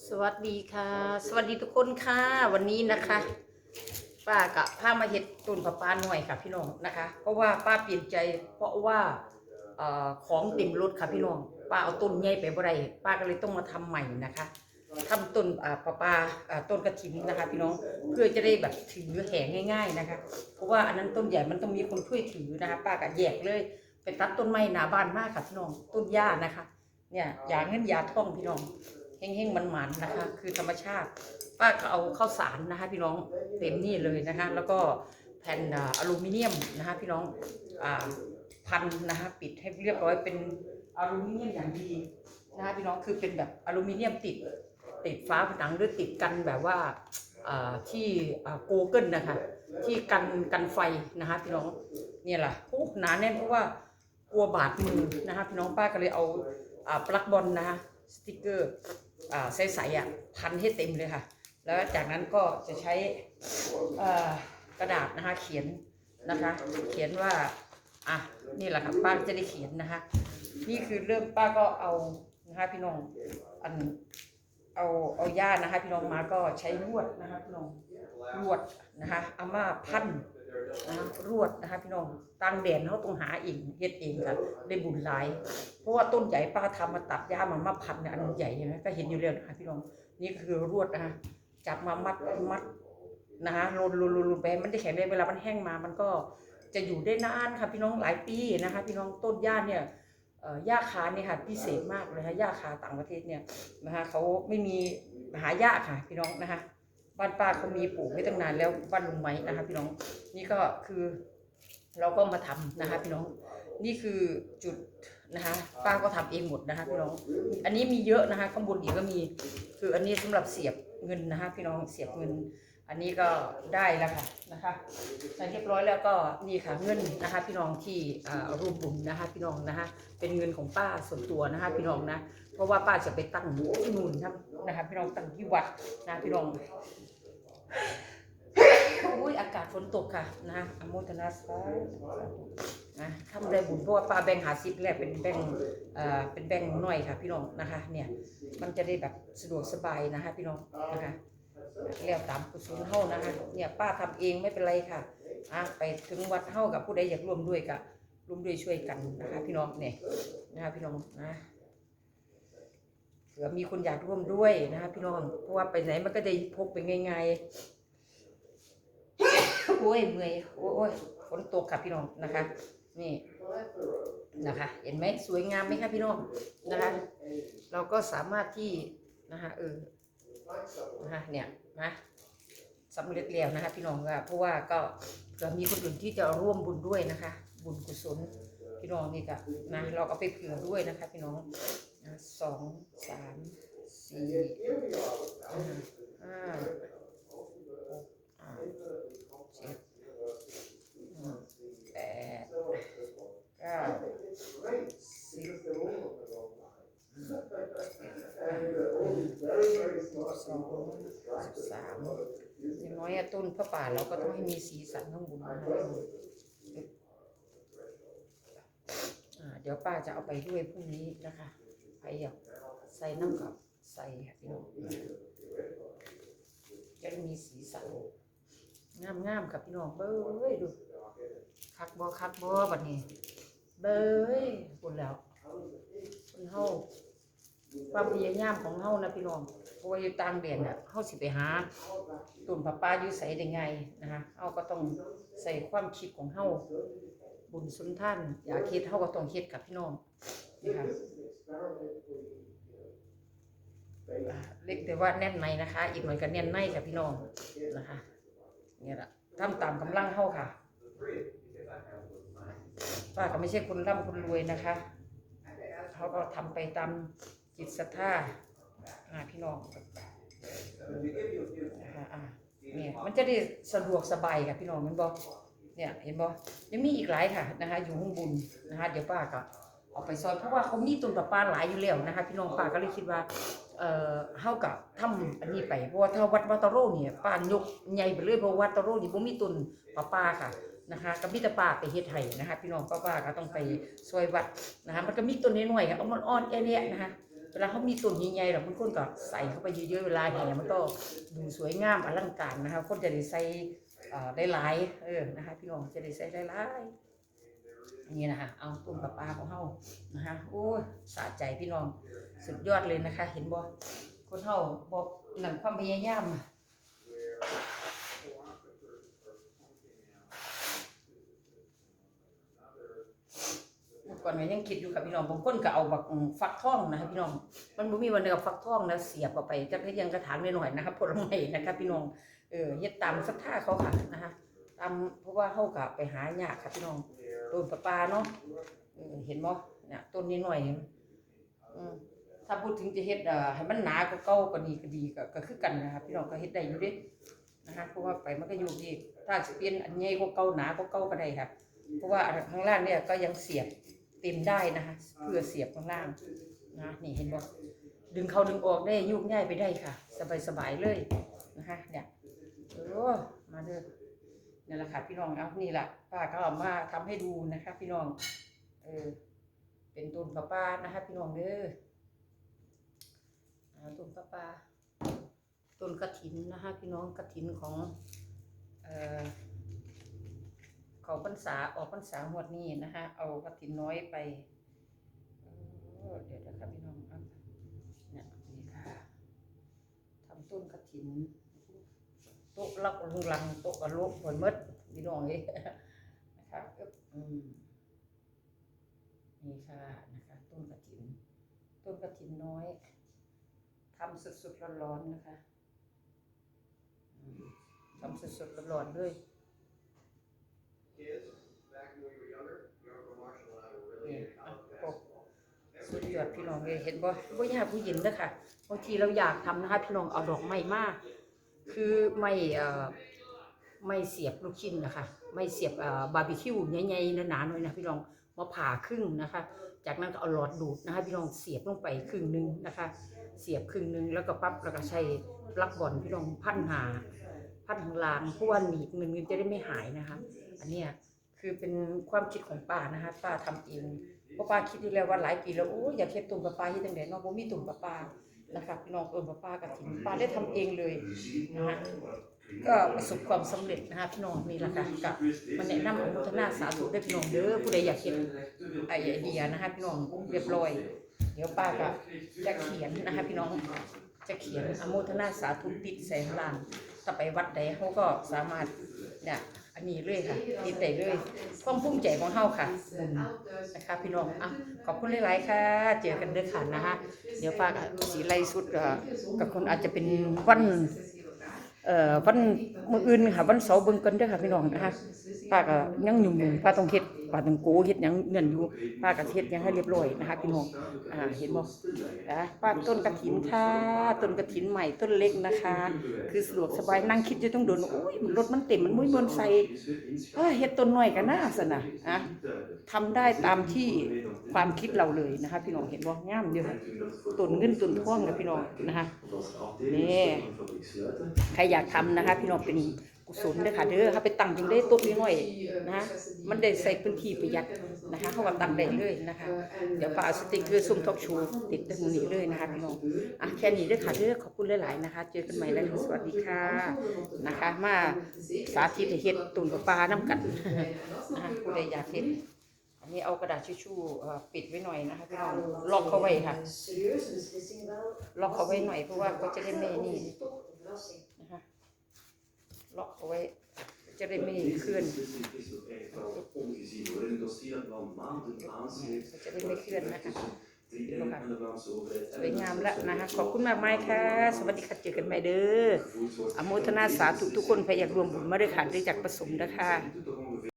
สวัสดีค่ะ สวัสดีทุกคนค่ะ วันนี้นะคะป้ากับพามาเห็ดต้นผักปลาหน่อยค่ะพี่น้องนะคะ เพราะว่าป้าเปลี่ยนใจ เพราะว่าเอ่อของเต็มรถค่ะพี่น้องป้าเอาต้นใหญ่ไปบ่ได้ป้าก็เลยต้องมาทำใหม่นะคะทำต้นอ่าปลาปลาอ่าต้นกระถินนะคะ พี่น้องเพื่อจะได้แบบถือแหงง่าย ๆนะคะ เพราะว่าอันนั้นต้นใหญ่มันต้องมีคนช่วยถือนะคะ ป้าก็แยกเลยไปตัดต้นไม้หนาบ้านมากค่ะพี่น้องต้นหญ้านะคะ เนี่ยยาเงินยาท่องพี่น้อง เฮงๆมันๆนะคะ คือธรรมชาติ ป้าก็เอาข้าวสารนะคะ พี่น้องเต็มนี่เลยนะคะ แล้วก็แผ่นอลูมิเนียมนะคะพี่น้องอพันนะคะปิดให้เรียบร้อยเป็นอลูมิเนียมอย่างดีนะคะพี่น้องคือเป็นแบบอลูมิเนียมติดติดฟ้าผนังหรือติดกันแบบว่าที่โกเกิลนะคะที่กันกันไฟนะคะพี่น้องเนี่ยแหละโอ้หนาแน่นเพราะว่ากลัวบาดมือนะคะพี่น้องป้าก็เลยเอาอปลั๊กบอลนะคะสติกเกอร์ ใสๆอะพันให้เต็มเลยค่ะ แล้วจากนั้นก็จะใช้กระดาษนะคะเขียนนะคะ เขียนว่าอะนี่แหละค่ะป้าจะได้เขียนนะคะ นี่คือเริ่มป้าก็เอานะคะพี่น้องอันเอาเอาย่านะคะพี่น้องมาก็ใช้ลวดนะคะพี่น้องลวดนะคะเอามาพัน นะคะรวดนะคะพี่น้องตั้งแดดเขาต้องหาเองเฮ็ดเองค่ะได้บุญหลาย เพราะว่าต้นใหญ่ป้าทำมาตัดหญ้ามามาพันเนี่ยอันใหญ่เห็นไหมก็เห็นอยู่แล้วนะคะพี่น้องนี่คือรวดนะคะจับมามัดมัดนะคะโรนโรนโรนไปมันได้แข็งแรงเวลามันแห้งมามันก็จะอยู่ได้นานค่ะพี่น้องหลายปีนะคะ พี่น้องต้นหญ้าเนี่ยเอ่อหญ้าคาเนี่ยค่ะพิเศษมากเลยค่ะหญ้าคาต่างประเทศเนี่ยนะคะเขาไม่มีหายากค่ะพี่น้องนะคะ บ้านป้าเขามีปลูกไว้ตั้งนานแล้วบ้านลุงไม้นะคะพี่น้องนี่ก็คือเราก็มาทำนะคะพี่น้องนี่คือจุดนะคะป้าก็ทำเองหมดนะคะพี่น้อง อันนี้มีเยอะนะคะข้างบนอีกก็มี คืออันนี้สำหรับเสียบเงินนะคะพี่น้องเสียบเงิน อันนี้ก็ได้แล้วค่ะนะคะใส่เรียบร้อยแล้วก็นี่ค่ะเงินนะคะ พี่น้องที่รูปบุญนะคะ พี่น้องนะคะ เป็นเงินของป้าส่วนตัวนะคะ พี่น้องนะ เพราะว่าป้าจะไปตั้งนู่นนะคะ พี่น้องตั้งที่วัดนะพี่น้อง อุ้ยอากาศฝนตกค่ะนะอโมทนาสาธนะทำได้บุญเพราะว่าป้าแบ่งหาซิปแรกเป็นแบ่งเอ่อเป็นแบ่งน้อยค่ะ พี่น้องนะคะ เนี่ยมันจะได้แบบสะดวกสบายนะคะ พี่น้องนะคะแล้วตามกุศลเฮานะคะเนี่ยป้าทำเองไม่เป็นไรค่ะอะไปถึงวัดเฮากับผู้ใดอยากร่วมด้วยก็ร่วมด้วยช่วยกันนะคะ พี่น้องเนี่ยนะคะพี่น้องนะ เผื่อมีคนอยากร่วมด้วยนะคะพี่น้องเพราะว่าไปไหนมันก็จะพกไปง่ายๆโอ้ยเมื่อยโอ้ยฝนตกค่ะพี่น้องนะคะ นี่นะคะ เห็นไหมสวยงามไหมคะพี่น้องนะคะ เราก็สามารถที่นะคะเออนะคะเนี่ยนะสำเร็จแล้วนะคะ พี่น้องก็เพราะว่าก็เผื่อมีคนอื่นที่จะร่วมบุญด้วยนะคะ บุญกุศลพี่น้องนี่ก็นะเราเอาไปเผื่อด้วยนะคะ พี่น้องสองามสี่ห้าห้าหกอ่าเจ็ดแปดเก้าสิบสองสามอย่างน้อยอะต้นพระป่าเราก็ต้องให้มีสีสันข้างบนนะอ่าเดี๋ยวป้าจะเอาไปด้วยพรุ่งนี้นะคะไปอยาก ส่น้ำกับใส่พี่น้องจะได้มีสีสันงามงามๆกับพี่น้องเบ้ยดูคักบอคักบอบัดนี้ เบ้ยคุณแล้วคุณเฮาความพยายามของเฮานะพี่น้องเพราะว่าอยู่ต่างแดนน่ะเฮาสิไปหาต้นผาป่าอยู่ไสได้ไงนะคะเฮาก็ต้องใส่ความคิดของเฮาบุญสุนท่าน อยากเฮ็ดเฮาก็ต้องเฮ็ดกับพี่น้องนะคะ เล็กแต่ว่าแน่นในนะคะ อีกหน่อยก็แน่นในค่ะพี่น้องนะคะเนี่ยละทำตามกำลังเฮาค่ะป้าก็ไม่ใช่คนร่ำคนรวยนะคะเขาก็ทำไปตามจิตศรัทธาอ่าพี่น้องนะคะอ่าเนี่ยมันจะได้สะดวกสบายค่ะพี่น้องเห็นบ่เนี่ยเห็นบ่ยังมีอีกหลายค่ะนะคะ อยู่ข้างบนนะคะ เดี๋ยวป้าก็เอาไปซอยเพราะว่าเขามีต้นประปาหลายอยู่แล้วนะคะ พี่น้องป้าก็เลยคิดว่า เอ่อเฮากับทำอันนี้ไปเพราะว่าถ้าวัดวัตโรเนี่ยป้ายกใหญ่ไปเลยเพราะวัตโรนี่บ่มีต้นประปาค่ะนะคะก็มีแต่ป้าไปเฮ็ดให้นะคะพี่น้องป้าป้าก็ต้องไปช่วยวัดนะคะมันก็มีต้นน้อยๆค่ะเอามันอ่อนแอเนี่ยนะคะเวลาเขามีต้นใหญ่ๆแบบบางคนก็ใส่เข้าไปเยอะๆเวลาแห่มันก็ดูสวยงามอลังการนะคะคนจะได้ใส่ได้หลายเออนะคะพี่น้องจะได้ใส่ได้หลายอั นนี้นะคะเอาต้นปลาปลาของเฮานะคะโอ้ยสะใจพี่น้องสุดยอดเลยนะคะ เห็นบ่คนเฮาบอกหนังความพยายามก่อก่อนก็ยังคิดอยู่ค่ะพี่น้องบางคนก็เอาบักฟักทองนะคะพี่น้องมันบ่มีวันเดียวกับฟักทองนะเสียบเข้าไปจักได้ยังกระถางน้อยๆนะคะผลไม้นะคะพี่น้องเออเฮ็ดตามศรัทธาเขาค่ะนะคะตามเพราะว่าเฮาก็ไปหายากค่ะพี่น้อง ต้นปลาปลาเนาะเออเห็นบ่เนี่ยต้นนี้หน่อยอืมถ้าพูดถึงจะเฮ็ดเอ่อให้มันหนากว่าเก่ากว่านี้ก็ดีก็ก็คือกันนะคะพี่น้องก็เฮ็ดได้อยู่เด้นะคะเพราะว่าไปมันก็อยู่ที่ถ้าสิเปลี่ยนอันใหญ่กว่าเก่าหนากว่าเก่าก็ได้ค่ะเพราะว่าอันข้างล่างเนี่ยก็ยังเสียบเต็มได้นะคะเพื่อเสียบข้างล่างนะนี่เห็นบ่ดึงเข้าดึงออกได้ยุบง่ายไปได้ค่ะ สบายๆเลยนะคะเนี่ยโอ้มาเด้อ นี่แหละค่ะพี่น้องเอานี่แหละป้าก็เอามาทำให้ดูนะคะ พี่น้อง เออ เป็นต้นปลาปลานะคะ พี่น้องเด้อต้นปลาปลาต้นกระถินนะคะ พี่น้องกระถินของเอ่อเขาพรรษาออกพรรษาหมดนี้นะคะเอากระถินน้อยไปเออเดี๋ยวนะครับพี่น้องครับเนี่ยนี่ค่ะทำต้นกระถิน โต๊ะลักลุงลังโต๊ะกระโลกหมดมดพี่น้องเลยนะคะอึ๊บอืมนี่ค่ะนะคะ ต้นกระถิน ต้นกระถินน้อยทำสดๆร้อนๆนะคะอืมทำสดๆร้อนๆเลย Kids, back when we were younger, your Uncle Marshall and I were really นี่ into อะ comic ปก basketball. สุดยอดพี่น้องเลยเห็นบ่บ่ยากผู้หญิงเด้อค่ะบางทีเราอยากทำนะคะ พี่น้องเอาดอกไม้มา คือไม่เอ่อไม่เสียบลูกชิ้นนะคะ ไม่เสียบบาร์บีคิวใหญ่ๆหนาๆหน่อยนะพี่น้องมาผ่าครึ่งนะคะ จากนั้นก็เอาหลอดดูดนะคะพี่น้องเสียบลงไปครึ่งหนึงนะคะ เสียบครึ่งหนึงแล้วก็ปั๊บแล้วก็ใช้ปลั๊กบอลพี่น้องพันหาพันทางลางเพราะว่าหนีบเงินเงินจะได้ไม่หายนะคะ อันเนี้ยคือเป็นความคิดของป้านะคะป้าทำเองเพราะป้าคิดที่แล้วว่าหลายปีแล้วโอ้ยอยากเฮ็ดตุ่มปลาปลาที่ตั้งแต่นาะบ่มีตุ่มปลาปลา นะคะพี่น้องเอิ้นปลาปลากระถิ่นป้าได้ทำเองเลยนะคะก็ประสบความสำเร็จนะคะพี่น้องนี่แหละค่ะก็มาแนะนำอนุโมทนาสาธุด้วยพี่น้องเด้อผู้ใดอยากเฮ็ดไอเดียนะคะพี่น้องเรียบร้อย เดี๋ยวป้าก็จะเขียนนะคะพี่น้องจะเขียนอนุโมทนาสาธุติดแสงลานถ้าไปวัดใดเขาก็สามารถเนี่ย อันนี้เลยค่ะติดได้เลยความภูมิใจของเฮาค่ะนะคะพี่น้องอะขอบคุณหลายๆค่ะ เจอกันเด้อค่ะนะคะเดี๋ยวฝากสีไล่สุดกับคนอาจจะเป็นวันเอ่อวันมื้ออื่นค่ะวันเสาร์เบิ่งกันเด้อค่ะพี่น้องนะคะป้าก็ยังหนุ่มๆป้าต้องเฮ็ด ป้าต้องโกเฮ็ดหยังเงินอยู่ป้าก็เฮ็ดหยังให้เรียบร้อยนะคะพี่น้องอ่าเห็นบ่นะป้าต้นกระถินค่ะต้นกระถินใหม่ต้นเล็กนะคะ คือสะดวกสบายนั่งคิดอยู่ต้องโดนโอ้ยรถมันเต็มมันมุ้ยบนใส่เอ้ยเฮ็ดต้นน้อยกันนะสนะอะทำได้ตามที่ความคิดเราเลยนะคะ พี่น้องเห็นบ่งามอยู่ค่ะต้นเงินต้นทองนะพี่น้องนะคะนี่ใครอยากทำนะคะ พี่น้องเป็น กุศลเด้อค่ะเด้อถ้าไปตั้งจังได้ต้นน้อยนะ มันได้ใส่พื้นที่ประหยัดนะคะเขาว่าตั้งได้เลยนะคะ เดี๋ยวฝากเอาสติ๊กเกอร์ซุ่มทอกชู ติดตรงนี้เลยนะคะพี่น้องอะแค่นี้เด้อค่ะเด้อขอบคุณหลายๆนะคะ เจอกันใหม่แล้วสวัสดีค่ะนะคะ มาสาธิตให้เฮ็ดตุ่นกับปลาน้ำกันนะคะผู้ใดอยากเฮ็ดอันนี้เอากระดาษทิชชู่ปิดไว้หน่อยนะคะพี่น้องล็อกเขาไว้ค่ะล็อกเขาไว้หน่อยเพราะว่าเขาจะได้ไม่นี่ Toch een verrassing. นะคะ ล็อกเขาไว้ จะได้ไม่เคลื่อน beslissing is ook echt wel ongezien hoor. In een dossier dat wel maanden aansleept. จะได้ไม่เคลื่อนนะคะ Drie en en de Vlaamse overheid. สวยงามแล้วนะคะขอบคุณมากมายค่ะ สวัสดีค่ะเจอกันใหม่เด้อ Gevoerd wordt อนุโมทนาสาธุทุกคนใครอยากรวมบุญมาด้วยค่ะได้จากประสมนะคะ doet toch ongeveer